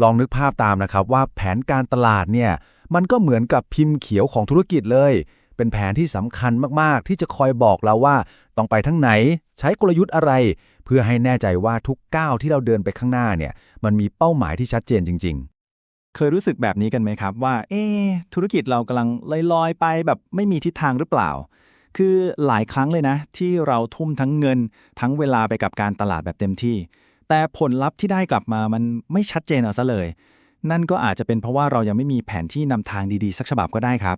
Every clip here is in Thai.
ลองนึกภาพตามนะครับว่าแผนการตลาดเนี่ยมันก็เหมือนกับพิมพ์เขียวของธุรกิจเลย เป็นแผนที่สำคัญมาก ๆ ที่จะคอยบอกเราว่า ต้องไปทั้งไหน ใช้กลยุทธ์อะไร เพื่อให้แน่ใจว่าทุกก้าวที่เราเดินไปข้างหน้าเนี่ยมันมีเป้าหมายที่ชัดเจนจริง ๆเคยรู้สึกแบบนี้กันไหมครับว่า เอ๊ธุรกิจเรากำลังลอยๆไปแบบไม่มีทิศทางหรือเปล่า คือหลายครั้งเลยนะ ที่เราทุ่มทั้งเงิน ทั้งเวลาไปกับการตลาดแบบเต็มที่ แต่ผลลัพธ์ที่ได้กลับมามันไม่ชัดเจนเอาซะเลย นั่นก็อาจจะเป็นเพราะว่าเรายังไม่มีแผนที่นำทางดีๆ สักฉบับก็ได้ครับ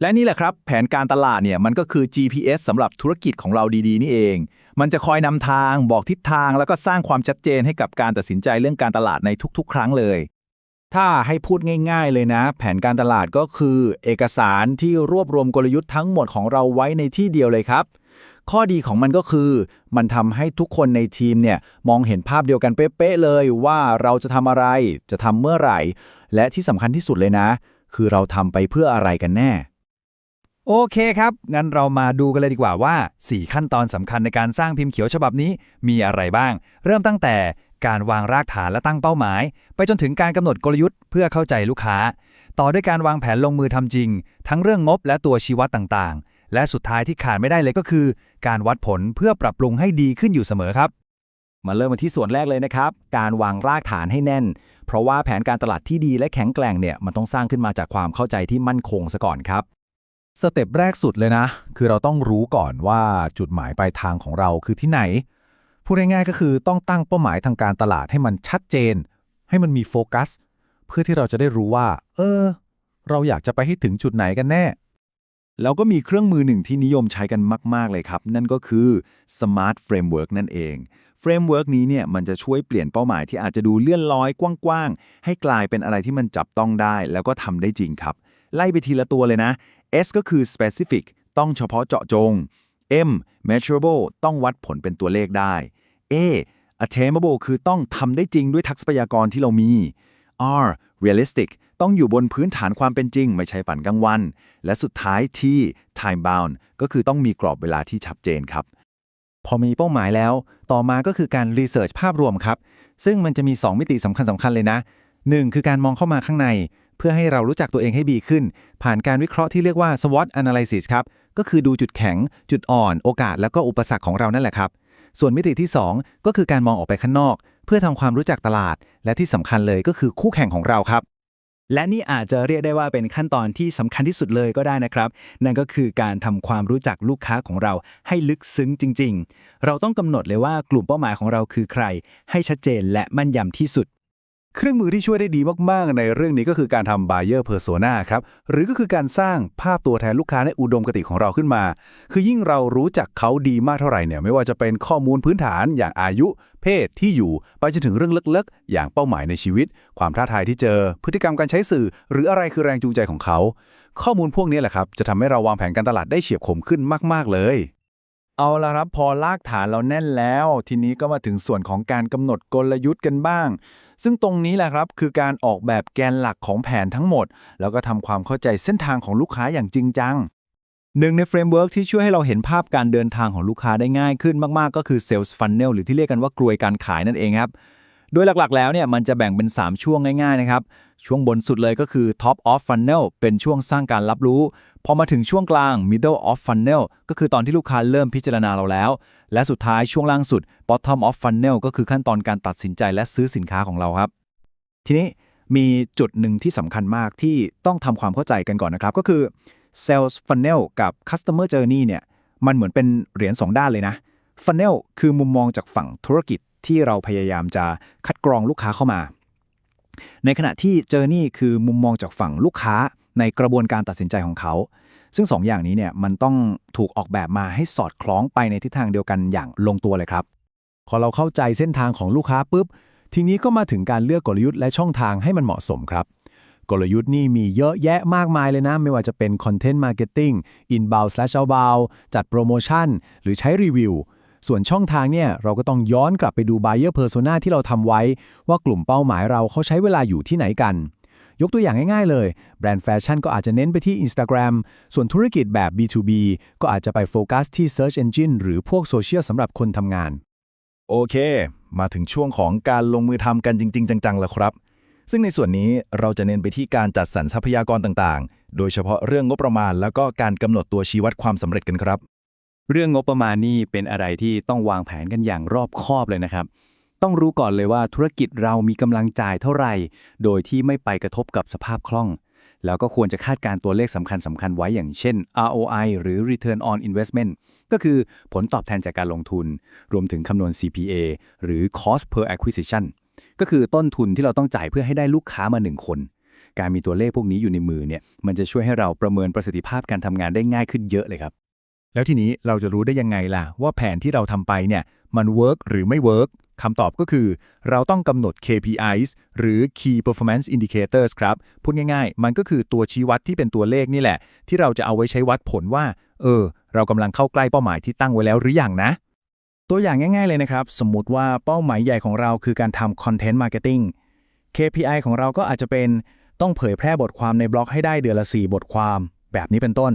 และนี่แหละครับ แผนการตลาดเนี่ยมันก็คือ GPS สำหรับธุรกิจของเราดีๆ นี่เอง มันจะคอยนำทางบอกทิศทาง แล้วก็สร้างความชัดเจนให้กับการตัดสินใจเรื่องการตลาดในทุก ๆ ครั้งเลยถ้าให้พูดง่าย ๆ เลยนะ แผนการตลาดก็คือ เอกสารที่รวบรวมกลยุทธ์ทั้งหมดของเราไว้ในที่เดียวเลยครับ ข้อดีของมันก็คือ มันทำให้ทุกคนในทีมเนี่ยมองเห็นภาพเดียวกันเป๊ะๆเลยว่าเราจะทำอะไร จะทำเมื่อไหร่ และที่สำคัญที่สุดเลยนะ คือเราทำไปเพื่ออะไรกันแน่ โอเคครับ งั้นเรามาดูกันเลยดีกว่าว่า 4 ขั้นตอนสำคัญในการสร้างพิมพ์เขียวฉบับนี้มีอะไรบ้าง เริ่มตั้งแต่การวางรากฐานและตั้งเป้าหมาย ไปจนถึงการกำหนดกลยุทธ์เพื่อเข้าใจลูกค้า ต่อด้วยการวางแผนลงมือทำจริง ทั้งเรื่องงบและตัวชี้วัดต่างๆ และสุดท้ายที่ขาดไม่ได้เลยก็คือ การวัดผลเพื่อปรับปรุงให้ดีขึ้นอยู่เสมอครับ มาเริ่มมาที่ส่วนแรกเลยนะครับ การวางรากฐานให้แน่น เพราะว่าแผนการตลาดที่ดีและแข็งแกร่งเนี่ยมันต้องสร้างขึ้นมาจากความเข้าใจที่มั่นคงซะก่อนครับสเต็ปแรกสุดเลยนะ คือเราต้องรู้ก่อนว่าจุดหมายปลายทางของเราคือที่ไหน พูดง่ายๆก็คือต้องตั้งเป้าหมายทางการตลาดให้มันชัดเจน ให้มันมีโฟกัส เพื่อที่เราจะได้รู้ว่า เออ เราอยากจะไปให้ถึงจุดไหนกันแน่ แล้วก็มีเครื่องมือหนึ่งที่นิยมใช้กันมาก ๆ เลยครับ นั่นก็คือ Smart Framework นั่นเองเฟรมเวิร์กนี้เนี่ยมันจะช่วยเปลี่ยนเป้าหมายที่อาจจะดูเลื่อนลอยกว้างๆ ให้กลายเป็นอะไรที่มันจับต้องได้ แล้วก็ทำได้จริงครับ ไล่ไปทีละตัวเลยนะ S ก็คือ specific ต้องเฉพาะเจาะจง M measurable ต้องวัดผลเป็นตัวเลขได้ A attainable คือต้องทำได้จริงด้วยทักษะพยากรที่เรามี R realistic ต้องอยู่บนพื้นฐานความเป็นจริง ไม่ใช่ฝันกลางวัน และสุดท้ายที่ time bound ก็คือต้องมีกรอบเวลาที่ชัดเจนครับ พอมีเป้าหมายแล้ว ต่อมาก็คือการรีเสิร์ชภาพรวมครับ ซึ่งมันจะมี 2 มิติสำคัญสำคัญเลยนะ 1 คือการมองเข้ามาข้างใน เพื่อให้เรารู้จักตัวเองให้ดีขึ้น ผ่านการวิเคราะห์ที่เรียกว่า SWOT analysis ครับก็คือดูจุดแข็ง จุดอ่อน โอกาส แล้วก็อุปสรรคของเรานั่นแหละครับ ส่วนมิติที่ 2 ก็คือการมองออกไปข้างนอก เพื่อทำความรู้จักตลาด และที่สำคัญเลยก็คือคู่แข่งของเราครับ และนี่อาจจะเรียกได้ว่าเป็นขั้นตอนที่สำคัญที่สุดเลยก็ได้นะครับ นั่นก็คือการทำความรู้จักลูกค้าของเราให้ลึกซึ้งจริง ๆ เราต้องกำหนดเลยว่ากลุ่มเป้าหมายของเราคือใคร ให้ชัดเจนและมั่นยำที่สุด เครื่องมือที่ช่วยได้ดีมากๆ ในเรื่องนี้ก็คือการทำ buyer persona ครับ หรือก็คือการสร้างภาพตัวแทนลูกค้าในอุดมคติของเราขึ้นมา คือยิ่งเรารู้จักเขาดีมากเท่าไหร่เนี่ย ไม่ว่าจะเป็นข้อมูลพื้นฐานอย่างอายุ เพศที่อยู่ ไปจนถึงเรื่องลึกๆ อย่างเป้าหมายในชีวิต ความท้าทายที่เจอ พฤติกรรมการใช้สื่อ หรืออะไรคือแรงจูงใจของเขา ข้อมูลพวกนี้แหละครับ จะทำให้เราวางแผนการตลาดได้เฉียบคมขึ้นมาก ๆ เลย เอาละครับพอลากฐานเราแน่นแล้ว ทีนี้ก็มาถึงส่วนของการกำหนดกลยุทธ์กันบ้าง ซึ่งตรงนี้แหละครับคือการออกแบบแกนหลักของแผนทั้งหมด แล้วก็ทำความเข้าใจเส้นทางของลูกค้าอย่างจริงจังหนึ่งในเฟรมเวิร์กที่ช่วยให้เราเห็นภาพการเดินทางของลูกค้าได้ง่ายขึ้นมาก ๆ ก็คือ Sales Funnel หรือที่เรียกกันว่ากลวยการขายนั่นเองครับ โดยหลักๆ แล้วเนี่ยมันจะแบ่งเป็น 3 ช่วงง่ายๆนะครับ ช่วงบนสุดเลยก็คือ Top of Funnel เป็นช่วงสร้างการรับรู้ พอมาถึงช่วงกลาง Middle of Funnel ก็คือตอนที่ลูกค้าเริ่มพิจารณาเราแล้ว และสุดท้ายช่วงล่างสุด Bottom of Funnel ก็คือขั้นตอนการตัดสินใจและซื้อสินค้าของเราครับ ทีนี้มีจุดหนึ่งที่สำคัญมากที่ต้องทำความเข้าใจกันก่อนนะครับ ก็คือ Sales Funnel กับ Customer Journey เนี่ยมันเหมือนเป็นเหรียญ2ด้านเลยนะ Funnel คือมุมมองจากฝั่งธุรกิจ ที่เราพยายามจะคัดกรองลูกค้าเข้ามา ในขณะที่ Journey คือมุมมองจากฝั่งลูกค้าในกระบวนการตัดสินใจของเขา ซึ่ง2ออย่างนี้เนี่ยมันต้องถูกออกแบบมาให้สอดคล้องไปในทิศทางเดียวกันอย่างลงตัวเลยครับ พอเราเข้าใจเส้นทางของลูกค้าปุ๊บ ทีนี้ก็มาถึงการเลือกกลยุทธ์และช่องทางให้มันเหมาะสมครับกลยุทธ์นี่มีเยอะแยะมากมายเลยนะ ไม่ว่าจะเป็น Content Marketing Inbound slash Outbound จัดโปรโมชั่น หรือใช้รีวิว ส่วนช่องทางเนี่ยเราก็ต้องย้อนกลับไปดู Buyer Persona ที่เราทำไว้ ว่ากลุ่มเป้าหมายเราเขาใช้เวลาอยู่ที่ไหนกัน ยกตัวอย่างง่ายๆเลย แบรนด์แฟชั่นก็อาจจะเน้นไปที่ Instagram ส่วนธุรกิจแบบ B2B ก็อาจจะไปโฟกัสที่ Search Engine หรือพวกโซเชียลสำหรับคนทำงาน โอเค มาถึงช่วงของการลงมือทำกันจริง ๆ จังๆแล้วครับ ซึ่งในส่วนนี้เราจะเน้นไปที่การจัดสรรทรัพยากรต่างๆ โดยเฉพาะเรื่องงบประมาณ แล้วก็การกำหนดตัวชี้วัดความสำเร็จกันครับ เรื่องงบประมาณนี่เป็นอะไรที่ต้องวางแผนกันอย่างรอบคอบเลยนะครับ ต้องรู้ก่อนเลยว่าธุรกิจเรามีกำลังจ่ายเท่าไหร่ โดยที่ไม่ไปกระทบกับสภาพคล่อง แล้วก็ควรจะคาดการ์ตัวเลขสำคัญสำคัญๆไว้อย่างเช่น ROI หรือ Return on Investment ก็คือผลตอบแทนจากการลงทุน รวมถึงคำนวณ CPA หรือ Cost per Acquisition ก็คือต้นทุนที่เราต้องจ่ายเพื่อให้ได้ลูกค้ามา 1 คน การมีตัวเลขพวกนี้อยู่ในมือเนี่ยมันจะช่วยให้เราประเมินประสิทธิภาพการทำงานได้ง่ายขึ้นเยอะเลยครับ แล้วทีนี้เราจะรู้ได้ยังไงล่ะ ว่าแผนที่เราทำไปเนี่ยมันเวิร์กหรือไม่เวิร์กคำตอบก็คือ เราต้องกำหนด KPIs หรือ Key Performance Indicators ครับ พูดง่ายๆ มันก็คือตัวชี้วัดที่เป็นตัวเลขนี่แหละ ที่เราจะเอาไว้ใช้วัดผลว่า เออ เรากำลังเข้าใกล้เป้าหมายที่ตั้งไว้แล้วหรืออยังนะ ตัวอย่างง่ายๆเลยนะครับ สมมุติว่าเป้าหมายใหญ่ของเราคือการทำ Content Marketing KPI ของเราก็อาจจะเป็นต้องเผยแพร่บทความในบล็อกให้ได้เดือนละ 4 บทความ แบบนี้เป็นต้น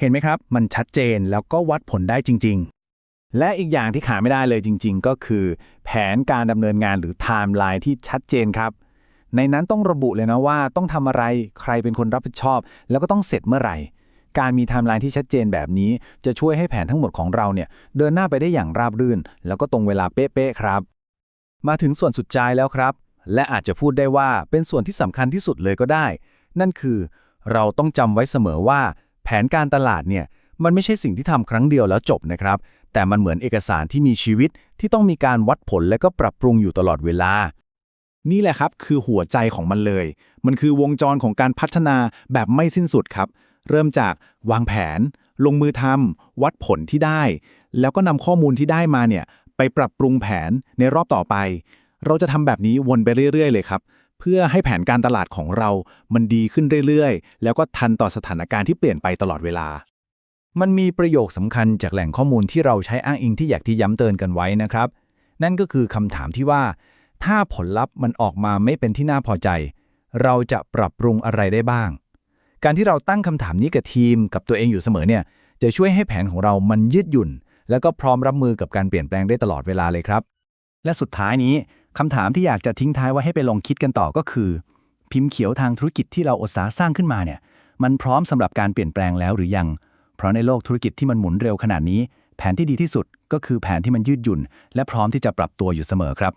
เห็นไหมครับ มันชัดเจนแล้วก็วัดผลได้จริง ๆ และอีกอย่างที่ขาดไม่ได้เลยจริง ๆ ก็คือ แผนการดำเนินงานหรือ Timeline ที่ชัดเจนครับ ในนั้นต้องระบุเลยนะว่าต้องทำอะไรใครเป็นคนรับผิดชอบ แล้วก็ต้องเสร็จเมื่อไหร่ การมีไทม์ไลน์ที่ชัดเจนแบบนี้ จะช่วยให้แผนทั้งหมดของเราเนี่ยเดินหน้าไปได้อย่างราบรื่น แล้วก็ตรงเวลาเป๊ะๆครับ มาถึงส่วนสุดท้ายแล้วครับ และอาจจะพูดได้ว่าเป็นส่วนที่สำคัญที่สุดเลยก็ได้ นั่นคือ เราต้องจำไว้เสมอว่า ผนการตลาดเนี่ยมันไม่ใช่สิ่งที่ทำครั้งเดียวแล้วจบนะครับ แต่มันเหมือนเอกสารที่มีชีวิตที่ต้องมีการวัดผลและก็ปรับปรุงอยู่ตลอดเวลา นี่แหละครับคือหัวใจของมันเลย มันคือวงจรของการพัฒนาแบบไม่สิ้นสุดครับ เริ่มจากวางแผน ลงมือทำวัดผลที่ได้ แล้วก็นำข้อมูลที่ได้มาเนี่ยไปปรับปรุงแผนในรอบต่อไป เราจะทำแบบนี้วนไปเรื่อย ๆ เลยครับ เพื่อให้แผนการตลาดของเรามันดีขึ้นเรื่อยๆ แล้วก็ทันต่อสถานการณ์ที่เปลี่ยนไปตลอดเวลา มันมีประโยคสำคัญจากแหล่งข้อมูลที่เราใช้อ้างอิงที่อยากที่ย้ำเตือนกันไว้นะครับ นั่นก็คือคำถามที่ว่า ถ้าผลลัพธ์มันออกมาไม่เป็นที่น่าพอใจ เราจะปรับปรุงอะไรได้บ้าง การที่เราตั้งคำถามนี้กับทีมกับตัวเองอยู่เสมอเนี่ยจะช่วยให้แผนของเรามันยืดหยุ่น แล้วก็พร้อมรับมือกับการเปลี่ยนแปลงได้ตลอดเวลาเลยครับและสุดท้ายนี้ คำถามที่อยากจะทิ้งท้ายไว้ให้ไปลองคิดกันต่อก็คือ พิมพ์เขียวทางธุรกิจที่เราอดสาสร้างขึ้นมาเนี่ย มันพร้อมสำหรับการเปลี่ยนแปลงแล้วหรือยัง เพราะในโลกธุรกิจที่มันหมุนเร็วขนาดนี้ แผนที่ดีที่สุดก็คือแผนที่มันยืดหยุ่น และพร้อมที่จะปรับตัวอยู่เสมอครับ